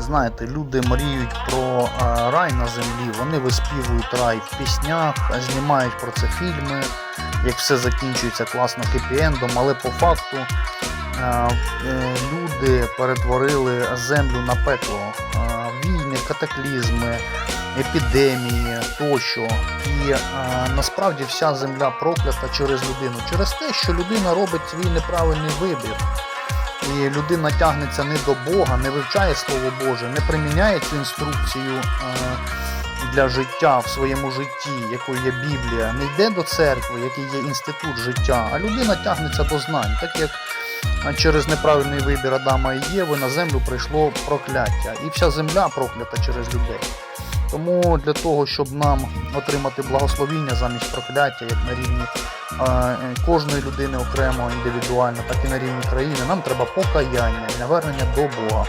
Знаєте, люди мріють про е, рай на землі, вони виспівують рай в піснях, знімають про це фільми, як все закінчується класно хеппі-ендом, але по факту е, е, люди перетворили землю на пекло. Війни, катаклізми, епідемії тощо. І насправді вся земля проклята через людину, через те, що людина робить свій неправильний вибір. І людина тягнеться не до Бога, не вивчає Слово Боже, не приміняє цю інструкцію е, для життя в своєму житті, якою є Біблія, не йде до церкви, який є інститут життя, а людина тягнеться до знань, так як е, через неправильний вибір Адама і Єви на землю прийшло прокляття. І вся земля проклята через людей. Тому для того, щоб нам отримати благословіння замість прокляття, як на рівні кожної людини окремо, індивідуально, так і на рівні країни, нам треба покаяння і навернення до Бога.